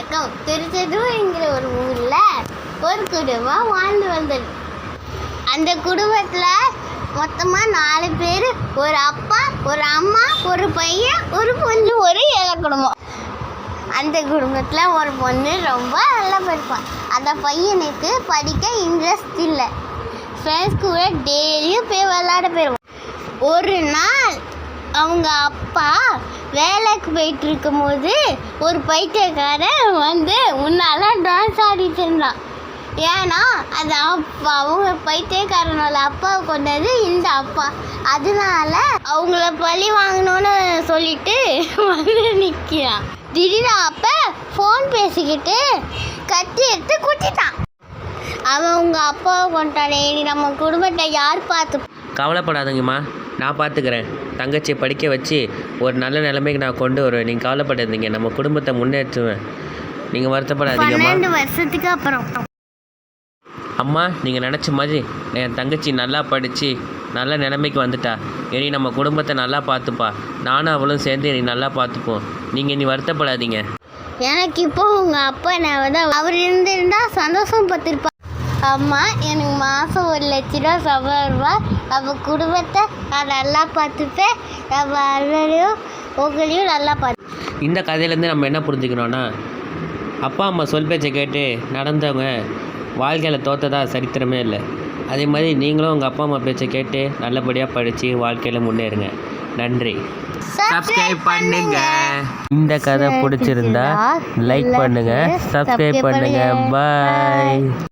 வணக்கம். திருச்செந்தூர்ங்கிற ஒரு ஊரில் ஒரு குடும்பம் வாழ்ந்து வந்தது. அந்த குடும்பத்தில் மொத்தமாக நாலு பேர். ஒரு அப்பா ஒரு அம்மா ஒரு பையன் ஒரு பொண்ணு ஒரு ஏழை குடும்பம். அந்த குடும்பத்தில் ஒரு பொண்ணு ரொம்ப நல்லா படிப்பான் அந்த பையனுக்கு படிக்க இன்ட்ரெஸ்ட் இல்லை. ஃப்ரெண்ட்ஸ் கூட டெய்லியும் போய் விளாட போயிடுவான் ஒரு நாள் அவங்க அப்பா வேலைக்கு போயிட்டு இருக்கும்போது ஒரு பைத்தியக்காரன் வந்து முன்னால டான்ஸ் ஆடிட்டு இருந்தான் ஏன்னா அது அப்பா அவங்க பைத்தியக்காரனோட அப்பாவை கொண்டது இந்த அப்பா. அதனால அவங்கள பழி வாங்கணும்னு சொல்லிட்டு வந்து நிற்கிறான் திடீர்னு அப்போ ஃபோன் பேசிக்கிட்டு கத்தி எடுத்து குத்திட்டான். அவன் உங்கள் அப்பாவை கொண்டானே நம்ம குடும்பத்தை யார் பார்த்து கவலைப்படாதீங்கம்மா. நான் பார்த்துக்கிறேன். தங்கச்சியை படிக்க வச்சு ஒரு நல்ல நிலைமைக்கு நான் கொண்டு வருவேன். நீங்கள் கவலைப்படாதீங்க. நம்ம குடும்பத்தை முன்னேற்றுவேன். நீங்கள் வருத்தப்படாதீங்கம்மா. வருஷத்துக்கு அப்புறம். அம்மா நீங்கள் நினச்ச மாதிரி என் தங்கச்சி நல்லா படித்து நல்ல நிலைமைக்கு வந்துட்டா. இனி நம்ம குடும்பத்தை நல்லா பார்த்துப்பா. நானும் அவளும் சேர்ந்து இனி நல்லா பார்த்துப்போம். நீங்கள் இனி வருத்தப்படாதீங்க. எனக்கு இப்போ உங்க அப்பா நான் அவர் இருந்திருந்தா சந்தோஷம் பத்திருப்பா. அம்மா எனக்கு மாதம் ஒரு லட்ச ரூபா சம்பளம் ரூபா நம்ம குடும்பத்தை நான் நல்லா பார்த்துப்பேன். நம்ம அண்ணனையும் உங்களையும் நல்லா பார்த்து இந்த கதையிலேருந்து நம்ம என்ன புரிஞ்சுக்கணும்னா அப்பா அம்மா சொல் பேச்சை கேட்டு நடந்தவங்க வாழ்க்கையில் தோத்ததா சரித்திரமே இல்லை. அதே மாதிரி நீங்களும் உங்கள் அப்பா அம்மா பேச்சை கேட்டு நல்லபடியாக படித்து வாழ்க்கையில் முன்னேறுங்க. நன்றி. சப்ஸ்கிரைப் பண்ணுங்க. இந்த கதை பிடிச்சிருந்தா லைக் பண்ணுங்க. சப்ஸ்கிரைப் பண்ணுங்க. பாய்